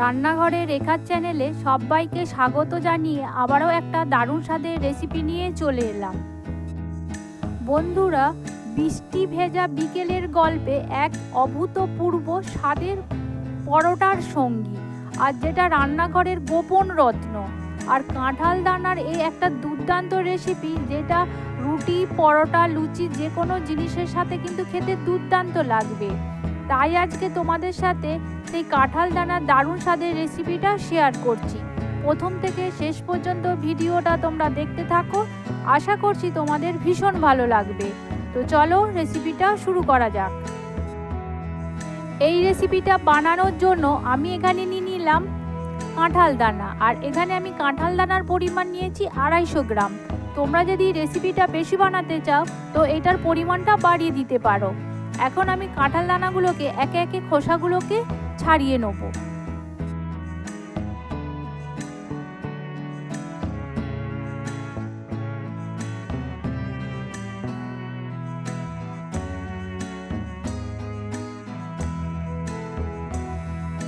রান্নাঘরে রেখার চ্যানেলে সবাইকে স্বাগত জানিয়ে আবারও একটা দারুণ স্বাদের রেসিপি নিয়ে চলে এলাম। বন্ধুরা বৃষ্টি ভেজা বিকেলের গল্পে এক অভূতপূর্ব স্বাদের পরোটার সঙ্গী, আর যেটা রান্নাঘরের গোপন রত্ন। আর কাঁঠাল দানার এই একটা দুর্দান্ত রেসিপি যেটা রুটি, পরোটা, লুচি যে কোনো জিনিসের সাথে কিন্তু খেতে দুর্দান্ত লাগবে। তাই আজকে তোমাদের সাথে সেই কাঁঠাল দানার দারুণ স্বাদের রেসিপিটা শেয়ার করছি। প্রথম থেকে শেষ পর্যন্ত ভিডিওটা তোমরা দেখতে থাকো। আশা করছি তোমাদের ভীষণ ভালো লাগবে। তো চলো রেসিপিটা শুরু করা যাক। এই রেসিপিটা বানানোর জন্য আমি এখানে নিয়ে নিলাম কাঁঠাল দানা। আর এখানে আমি কাঁঠাল দানার পরিমাণ নিয়েছি আড়াইশো গ্রাম। তোমরা যদি রেসিপিটা বেশি বানাতে চাও, তো এটার পরিমাণটা বাড়িয়ে দিতে পারো। এখন আমি কাঁঠাল দানাগুলোকে একে একে খোসাগুলোকে ছাড়িয়ে নেব।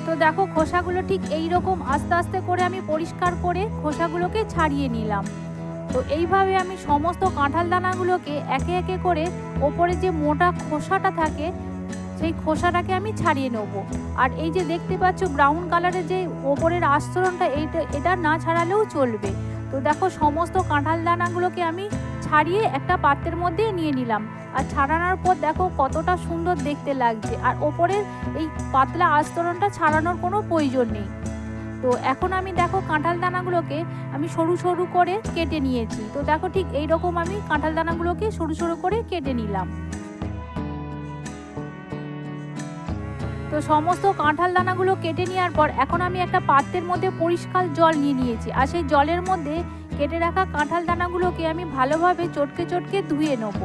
তো দেখো, খোসাগুলো ঠিক এই রকম আস্তে আস্তে করে আমি পরিষ্কার করে খোসাগুলোকে ছাড়িয়ে নিলাম। তো এইভাবে আমি সমস্ত কাঁঠাল দানাগুলোকে একে একে করে ওপরে যে মোটা খোসাটা থাকে সেই খোসাটাকে আমি ছাড়িয়ে নেব। আর এই যে দেখতে পাচ্ছ ব্রাউন কালারের যে ওপরের আস্তরণটা, এইটা, এটা না ছাড়ালেও চলবে। তো দেখো সমস্ত কাঁঠাল দানাগুলোকে আমি ছাড়িয়ে একটা পাত্রের মধ্যে নিয়ে নিলাম। আর ছাড়ানোর পর দেখো কতটা সুন্দর দেখতে লাগছে। আর ওপরের এই পাতলা আস্তরণটা ছাড়ানোর কোনো প্রয়োজন নেই। তো এখন আমি দেখো কাঁঠাল দানাগুলোকে আমি সরু সরু করে কেটে নিয়েছি। তো দেখো ঠিক এই রকম আমি কাঁঠাল দানাগুলোকে সরু সরু করে কেটে নিলাম। তো সমস্ত কাঁঠাল দানাগুলো কেটে নেওয়ার পর এখন আমি একটা পাত্রের মধ্যে পরিষ্কার জল নিয়ে নিয়েছি। আর সেই জলের মধ্যে কেটে রাখা কাঁঠাল দানাগুলোকে আমি ভালোভাবে চটকে চটকে ধুয়ে নেব।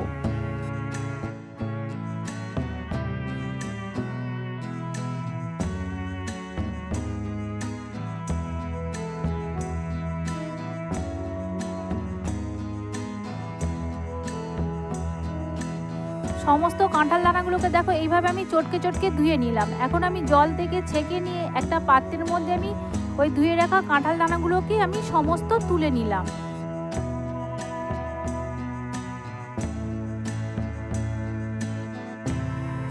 সমস্ত কাঁঠাল দানাগুলোকে দেখো, এইভাবে আমি চটকে চটকে ধুয়ে নিলাম। এখন আমি জল থেকে ছেঁকে নিয়ে একটা পাত্রের মধ্যে আমি ওই ধুয়ে রাখা কাঁঠাল দানাগুলোকে আমি সমস্ত তুলে নিলাম।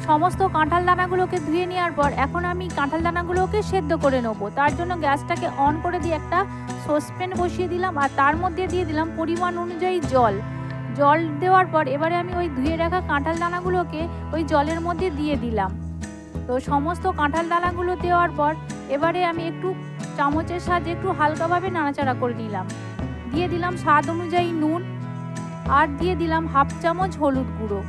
সমস্ত কাঁঠাল দানাগুলোকে ধুয়ে নেওয়ার পর এখন আমি কাঁঠাল দানাগুলোকে সেদ্ধ করে নেব। তার জন্য গ্যাসটাকে অন করে দিয়ে একটা সসপ্যান বসিয়ে দিলাম আর তার মধ্যে দিয়ে দিলাম পরিমাণ অনুযায়ী জল। জল দেওয়ার পর এবারে আমি ওই ধুয়ে রাখা কাঁঠাল দানাগুলোকে ওই জলের মধ্যে দিয়ে দিলাম। তো সমস্ত কাঁঠাল দানাগুলো দেওয়ার পর এবারে আমি একটু চামচের সাহায্যে একটু হালকাভাবে নাড়াচাড়া করে নিলাম। দিয়ে দিলাম স্বাদ অনুযায়ী নুন আর দিয়ে দিলাম হাফ চামচ হলুদ গুঁড়ো।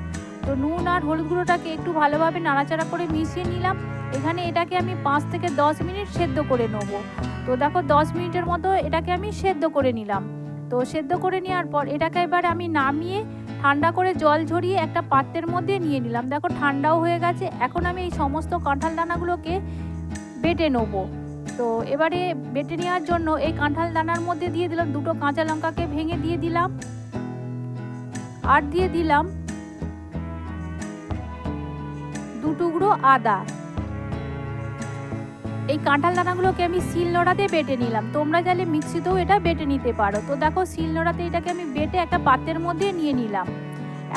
তো নুন আর হলুদ গুঁড়োটাকে একটু ভালোভাবে নাড়াচাড়া করে মিশিয়ে নিলাম। এখানে এটাকে আমি পাঁচ থেকে দশ মিনিট সেদ্ধ করে নেব। তো দেখো দশ মিনিটের মতো এটাকে আমি সেদ্ধ করে নিলাম। তো সেদ্ধ করে নেওয়ার পর এটাকে এবার আমি নামিয়ে ঠান্ডা করে জল ঝরিয়ে একটা পাত্রের মধ্যে নিয়ে নিলাম। দেখো ঠান্ডাও হয়ে গেছে, এখন আমি এই সমস্ত কাঁঠাল দানাগুলোকে বেটে নেব। তো এবারে বেটে নেওয়ার জন্য এই কাঁঠাল দানার মধ্যে দিয়ে দিলাম দুটো কাঁচা লঙ্কাকে ভেঙে দিয়ে দিলাম আর দিয়ে দিলাম দু টুকরো আদা। এই কাঁঠাল দানাগুলোকে আমি শিল নোড়াতে বেটে নিলাম। তোমরা চাইলে মিক্সিতেও এটা বেটে নিতে পারো। তো দেখো, শিল নোড়াতে এটাকে আমি বেটে একটা পাত্রের মধ্যে নিয়ে নিলাম।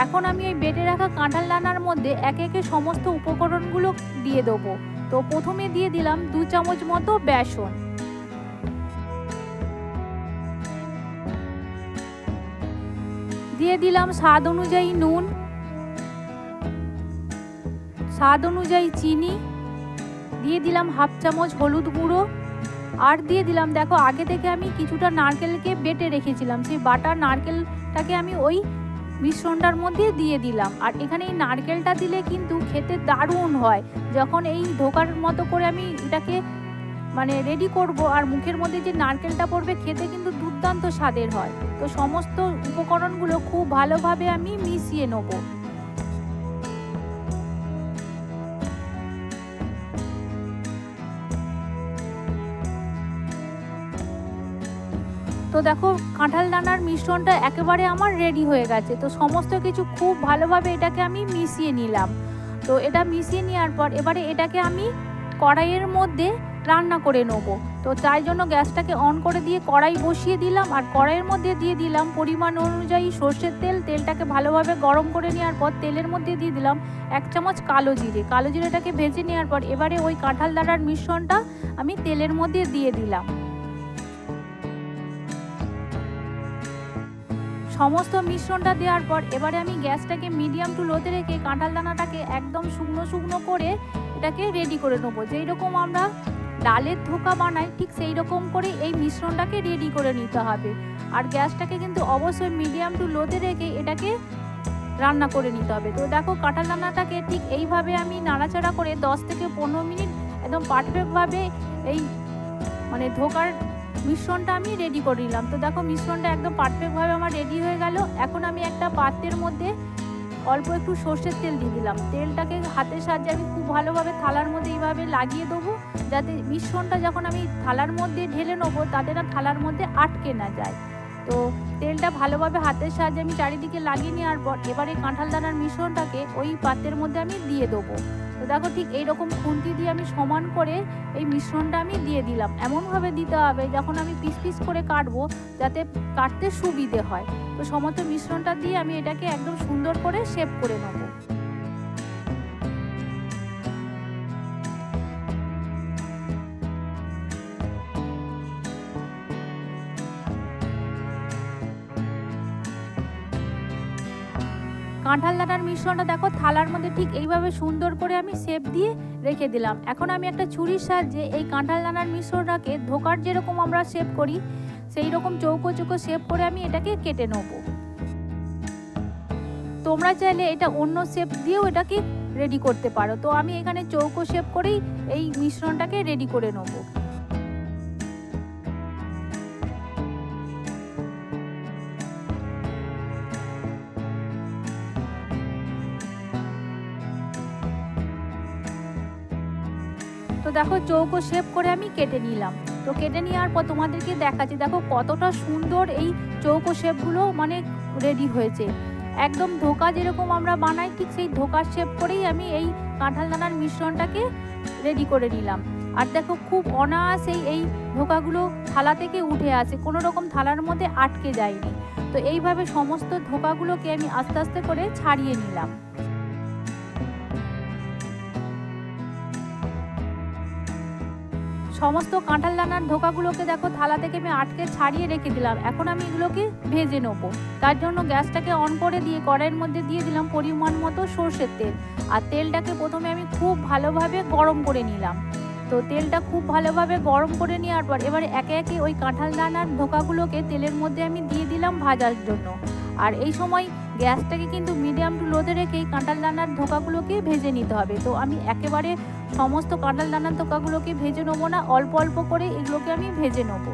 এখন আমি ওই বেটে রাখা কাঁঠাল দানার মধ্যে একে একে সমস্ত উপকরণগুলো দিয়ে দেবো। তো প্রথমে দিয়ে দিলাম দু চামচ মতো বেসন। দিয়ে দিলাম স্বাদ অনুযায়ী নুন, স্বাদ অনুযায়ী চিনি দিয়ে দিলাম হাফ চামচ হলুদ গুঁড়ো। আর দিয়ে দিলাম, দেখো, আগে থেকে আমি কিছুটা নারকেলকে বেটে রেখেছিলাম। সেই বাটা নারকেলটাকে আমি ওই মিশ্রণটার মধ্যে দিয়ে দিলাম। আর এখানে এই নারকেলটা দিলে কিন্তু খেতে দারুণ হয়। যখন এই ঢোকার মতো করে আমি এটাকে মানে রেডি করব আর মুখের মধ্যে যে নারকেলটা পড়বে, খেতে কিন্তু দুর্দান্ত স্বাদের হয়। তো সমস্ত উপকরণগুলো খুব ভালোভাবে আমি মিশিয়ে নেব। তো দেখো, কাঁঠাল দানার মিশ্রণটা একেবারে আমার রেডি হয়ে গেছে। তো সমস্ত কিছু খুব ভালোভাবে এটাকে আমি মিশিয়ে নিলাম। তো এটা মিশিয়ে নেওয়ার পর এবারে এটাকে আমি কড়াইয়ের মধ্যে রান্না করে নেব। তো তাই জন্য গ্যাসটাকে অন করে দিয়ে কড়াই বসিয়ে দিলাম আর কড়াইয়ের মধ্যে দিয়ে দিলাম পরিমাণ অনুযায়ী সর্ষের তেল। তেলটাকে ভালোভাবে গরম করে নেওয়ার পর তেলের মধ্যে দিয়ে দিলাম এক চামচ কালো জিরে। কালো জিরেটাকে ভেজে নেওয়ার পর এবারে ওই কাঁঠাল দাঁড়ার মিশ্রণটা আমি তেলের মধ্যে দিয়ে দিলাম। সমস্ত মিশ্রণটা দেওয়ার পর এবারে আমি গ্যাসটাকে মিডিয়াম টু লোতে রেখে কাঁঠাল দানাটাকে একদম শুকনো শুকনো করে এটাকে রেডি করে নেব। যেই রকম আমরা ডালের ধোকা বানাই, ঠিক সেই রকম করে এই মিশ্রণটাকে রেডি করে নিতে হবে। আর গ্যাসটাকে কিন্তু অবশ্যই মিডিয়াম টু লোতে রেখে এটাকে রান্না করে নিতে হবে। তো দেখো কাঁঠাল দানাটাকে ঠিক এইভাবে আমি নাড়াচাড়া করে দশ থেকে পনেরো মিনিট একদম পারফেক্টভাবে এই মানে ধোকার মিশ্রণটা আমি রেডি করে নিলাম। তো দেখো মিশ্রণটা একদম পারফেক্টভাবে আমার রেডি হয়ে গেল। এখন আমি একটা পাত্রের মধ্যে অল্প একটু সর্ষের তেল দিয়ে দিলাম। তেলটাকে হাতের সাহায্যে আমি খুব ভালোভাবে থালার মধ্যে এইভাবে লাগিয়ে দেবো, যাতে মিশ্রণটা যখন আমি থালার মধ্যে ঢেলে নেব, তাতে না থালার মধ্যে আটকে না যায়। তো তেলটা ভালোভাবে হাতের সাহায্যে আমি চারিদিকে লাগিয়ে নেওয়ার পর এবারে কাঁঠাল দানার মিশ্রণটাকে ওই পাত্রের মধ্যে আমি দিয়ে দেবো। তো দেখো ঠিক এইরকম খুন্তি দিয়ে আমি সমান করে এই মিশ্রণটা আমি দিয়ে দিলাম। এমনভাবে দিতে হবে যখন আমি পিস পিস করে কাটবো যাতে কাটতে সুবিধে হয়। তো সমস্ত মিশ্রণটা দিয়ে আমি এটাকে একদম সুন্দর করে শেপ করে নেব। কাঁঠাল দানার মিশ্রণটা দেখো, থালার মধ্যে ঠিক এইভাবে সুন্দর করে আমি শেপ দিয়ে রেখে দিলাম। এখন আমি একটা ছুরির সাহায্যে এই কাঁঠাল দানার মিশ্রণটাকে ধোকার যেরকম আমরা শেপ করি সেই রকম চৌকো চৌকো শেপ করে আমি এটাকে কেটে নেব। তোমরা চাইলে এটা অন্য শেপ দিয়েও এটাকে রেডি করতে পারো। তো আমি এখানে চৌকো শেপ করেই এই মিশ্রণটাকে রেডি করে নেব। দেখো চৌকো শেপ করে আমি কেটে নিলাম। তো কেটে নেওয়ার পর তোমাদেরকে দেখাচ্ছি, দেখো কতটা সুন্দর এই চৌকো শেপগুলো মানে রেডি হয়েছে। একদম ধোকা যেরকম আমরা বানাই, ঠিক সেই ধোকার শেপ করেই আমি এই কাঁঠাল দানার মিশ্রণটাকে রেডি করে নিলাম। আর দেখো খুব অনায়াসেই এই ধোকাগুলো থালা থেকে উঠে আসে, কোনো রকম থালার মধ্যে আটকে যায়নি। তো এইভাবে সমস্ত ধোকাগুলোকে আমি আস্তে আস্তে করে ছাড়িয়ে নিলাম। সমস্ত কাঁঠাল দানার ধোকাগুলোকে দেখো থালা থেকে আমি আটকে ছাড়িয়ে রেখে দিলাম। এখন আমি এগুলোকে ভেজে নেব। তার জন্য গ্যাসটাকে অন করে দিয়ে কড়াইয়ের মধ্যে দিয়ে দিলাম পরিমাণ মতো সর্ষের তেল। আর তেলটাকে প্রথমে আমি খুব ভালোভাবে গরম করে নিলাম। তো তেলটা খুব ভালোভাবে গরম করে নেওয়ার পর এবার একে একে ওই কাঁঠাল দানার ধোকাগুলোকে তেলের মধ্যে আমি দিয়ে দিলাম ভাজার জন্য। আর এই সময় গ্যাসটাকে কিন্তু মিডিয়াম টু লোতে রেখে এই কাঁঠাল দানার ধোকাগুলোকে ভেজে নিতে হবে। তো আমি একেবারে সমস্ত কাঁঠাল দানার ধোকাগুলোকে ভেজে নেব না, অল্প অল্প করে এগুলোকে আমি ভেজে নেব।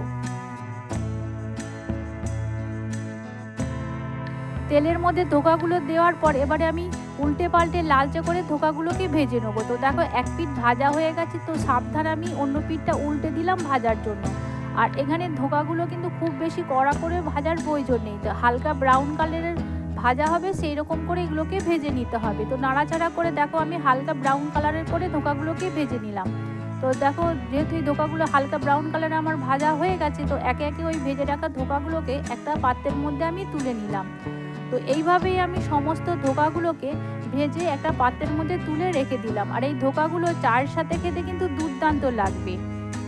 তেলের মধ্যে ধোকাগুলো দেওয়ার পর এবারে আমি উল্টে পাল্টে লালচে করে ধোকাগুলোকে ভেজে নেব। তো দেখো, এক পিঠ ভাজা হয়ে গেছে, তো সাবধানে আমি অন্য পিঠটা উল্টে দিলাম ভাজার জন্য। আর এখানে ধোকাগুলো কিন্তু খুব বেশি কড়া করে ভাজার প্রয়োজন নেই। তো হালকা ব্রাউন কালারের ভাজা হবে সেই রকম করে এগুলোকে ভেজে নিতে হবে। তো নাড়াচাড়া করে দেখো আমি হালকা ব্রাউন কালারের করে ধোকাগুলোকে ভেজে নিলাম। তো দেখো যেহেতু এই ধোকাগুলো হালকা ব্রাউন কালারে আমার ভাজা হয়ে গেছে, তো একে একে ওই ভেজে রাখা ধোকাগুলোকে একটা পাত্রের মধ্যে আমি তুলে নিলাম। তো এইভাবেই আমি সমস্ত ধোকাগুলোকে ভেজে একটা পাত্রের মধ্যে তুলে রেখে দিলাম। আর এই ধোকাগুলো চায়ের সাথে খেতে কিন্তু দুর্দান্ত লাগবে।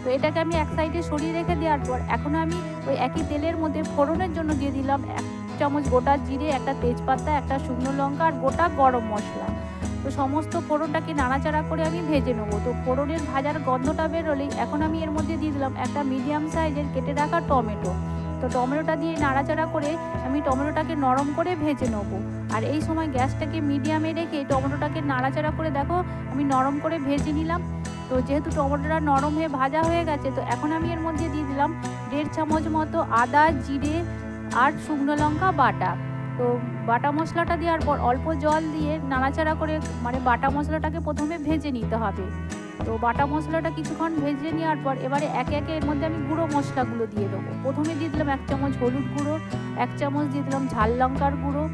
তো এটাকে আমি এক সাইডে সরিয়ে রেখে দেওয়ার পর, এখন আমি ওই একই তেলের মধ্যে ফোড়নের জন্য দিয়ে দিলাম এক চামচ গোটা জিরে, একটা তেজপাতা, একটা শুকনো লঙ্কা আর গোটা গরম মশলা। তো সমস্ত ফোড়নটাকে নাড়াচাড়া করে আমি ভেজে নেব। তো ফোড়নের ভাজার গন্ধটা বেরোলেই এখন আমি এর মধ্যে দিয়ে দিলাম একটা মিডিয়াম সাইজের কেটে রাখা টমেটো। তো টমেটোটা দিয়ে নাড়াচাড়া করে আমি টমেটোটাকে নরম করে ভেজে নেব। আর এই সময় গ্যাসটাকে মিডিয়ামে রেখে টমেটোটাকে নাড়াচাড়া করে দেখো, আমি নরম করে ভেজে নিলাম। তো যেহেতু টমেটোটা নরম হয়ে ভাজা হয়ে গেছে, তো এখন আমি এর মধ্যে দিয়ে দিলাম দেড় চামচ মতো আদা, জিরে আর শুকনো লঙ্কা, বাটা। তো বাটা মশলাটা দেওয়ার পর অল্প জল দিয়ে নাড়াচাড়া করে মানে বাটা মশলাটাকে প্রথমে ভেজে নিতে হবে। তো বাটা মশলাটা কিছুক্ষণ ভেজে নেওয়ার পর এবারে একে একে এর মধ্যে আমি গুঁড়ো মশলাগুলো দিয়ে দেবো। প্রথমে দিয়ে দিলাম এক চামচ হলুদ গুঁড়ো, এক চামচ দিয়ে দিলাম ঝাল লঙ্কার গুঁড়ো,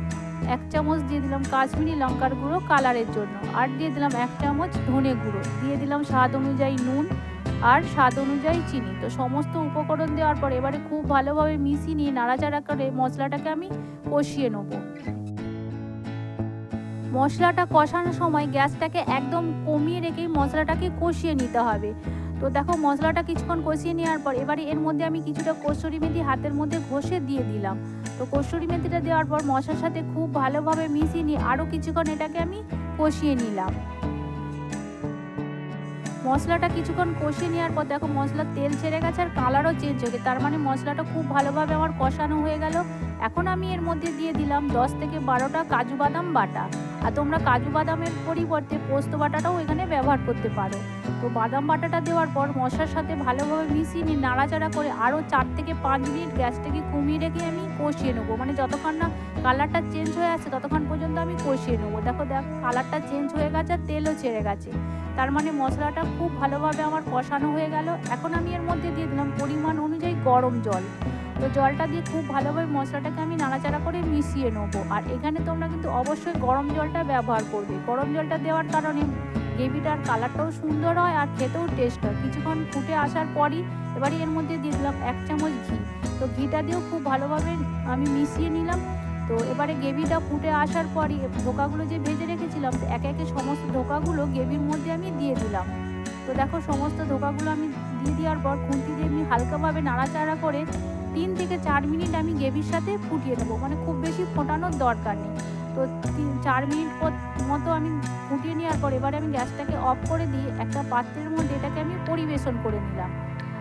এক চামচ দিয়ে দিলাম কাশ্মীরি লঙ্কার গুঁড়ো কালারের জন্য। আর দিয়ে দিলাম এক চামচ ধনে গুঁড়ো। দিয়ে দিলাম স্বাদ অনুযায়ী নুন আর স্বাদ অনুযায়ী চিনি। তো সমস্ত উপকরণ দেওয়ার পর এবারে খুব ভালোভাবে মিশিয়ে নিয়ে নাড়াচাড়া করে মশলাটাকে আমি কষিয়ে নেব। মশলাটা কষানোর সময় গ্যাসটাকে একদম কমিয়ে রেখেই মশলাটাকে কষিয়ে নিতে হবে। তো দেখো মশলাটা কিছুক্ষণ কষিয়ে নেওয়ার পর এবারে এর মধ্যে আমি কিছুটা কসুরি মেথি হাতের মধ্যে ঘষে দিয়ে দিলাম। তো কসুরি মেথিটা দেওয়ার পর মশলার সাথে খুব ভালোভাবে মিশিয়ে নিয়ে আরও কিছুক্ষণ এটাকে আমি কষিয়ে নিলাম। মশলাটা কিছুক্ষণ কষিয়ে নেওয়ার পর দেখো মশলার তেল ছেড়ে গেছে আর কালারও চেঞ্জ হয়ে তার মানে মশলাটা খুব ভালোভাবে আমার কষানো হয়ে গেল। এখন আমি এর মধ্যে দিয়ে দিলাম দশ থেকে বারোটা কাজু বাদাম বাটা। আর তোমরা কাজু বাদামের পরিবর্তে পোস্ত বাটাটাও এখানে ব্যবহার করতে পারো। তো বাদাম বাটাটা দেওয়ার পর মশলার সাথে ভালোভাবে মিশিয়ে নিয়ে নাড়াচাড়া করে আরও চার থেকে পাঁচ মিনিট গ্যাসটাকে কমিয়ে রেখে আমি কষিয়ে নেব। মানে যতক্ষণ না কালারটা চেঞ্জ হয়ে আসছে, ততক্ষণ পর্যন্ত আমি কষিয়ে নেব। দেখো, দেখ, কালারটা চেঞ্জ হয়ে গেছে আর তেলও ছেড়ে গেছে। তার মানে মশলাটা খুব ভালোভাবে আমার কষানো হয়ে গেল। এখন আমি এর মধ্যে দিয়ে দিলাম পরিমাণ অনুযায়ী গরম জল। তো জলটা দিয়ে খুব ভালোভাবে মশলাটাকে আমি নাড়াচাড়া করে মিশিয়ে নেব। আর এখানে তোমরা কিন্তু অবশ্যই গরম জলটা ব্যবহার করবে। গরম জলটা দেওয়ার কারণে গ্রেভিটার কালারটাও সুন্দর হয় আর খেতেও টেস্ট হয়। কিছুক্ষণ ফুটে আসার পরই এবারে এর মধ্যে দিয়ে দিলাম এক চামচ ঘি। তো ঘিটা দিয়েও খুব ভালোভাবে আমি মিশিয়ে নিলাম। তো এবারে গ্রেভিটা ফুটে আসার পরই ধোকাগুলো যে ভেজে রেখেছিলাম, একে একে সমস্ত ধোকাগুলো গ্রেভির মধ্যে আমি দিয়ে দিলাম। তো দেখো সমস্ত ধোকাগুলো আমি দিয়ে দেওয়ার পর খুন্তি দিয়ে আমি হালকাভাবে নাড়াচাড়া করে তিন থেকে চার মিনিট আমি গ্রেভির সাথে ফুটিয়ে নেব। মানে খুব বেশি ফোটানোর দরকার নেই। তো তিন, চার মিনিট মতো আমি ফুটিয়ে নেওয়ার পর এবারে আমি গ্যাসটাকে অফ করে দিয়ে একটা পাত্রের মধ্যে এটাকে আমি পরিবেশন করে নিলাম।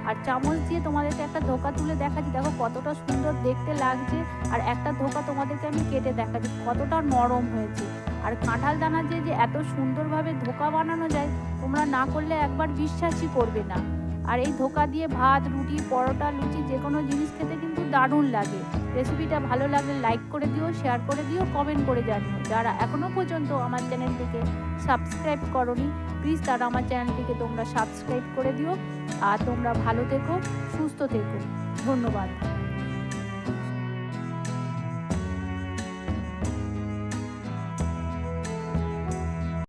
আর চামচ দিয়ে তোমাদেরকে একটা ধোকা তুলে দেখাচ্ছি। দেখো কতটা সুন্দর দেখতে লাগছে। আর একটা ধোকা তোমাদেরকে আমি কেটে দেখাচ্ছি, কতটা নরম হয়েছে। আর কাঁঠাল দানা যে এত সুন্দরভাবে ধোকা বানানো যায়, তোমরা না করলে একবার বিশ্বাসই করবে না। আর এই ধোকা দিয়ে ভাত, রুটি, পরোটা, লুচি, যে কোনো জিনিস খেতে কিন্তু দারুণ লাগে। রেসিপিটা ভালো লাগলে লাইক করে দিও শেয়ার করে দিও কমেন্ট করে জানিও। যারা এখনও পর্যন্ত আমার চ্যানেলটিকে সাবস্ক্রাইব করনি প্লিজ তারা আমার চ্যানেলটিকে তোমরা সাবস্ক্রাইব করে দিও। আর তোমরা ভালো থেকো, সুস্থ থেকো। ধন্যবাদ।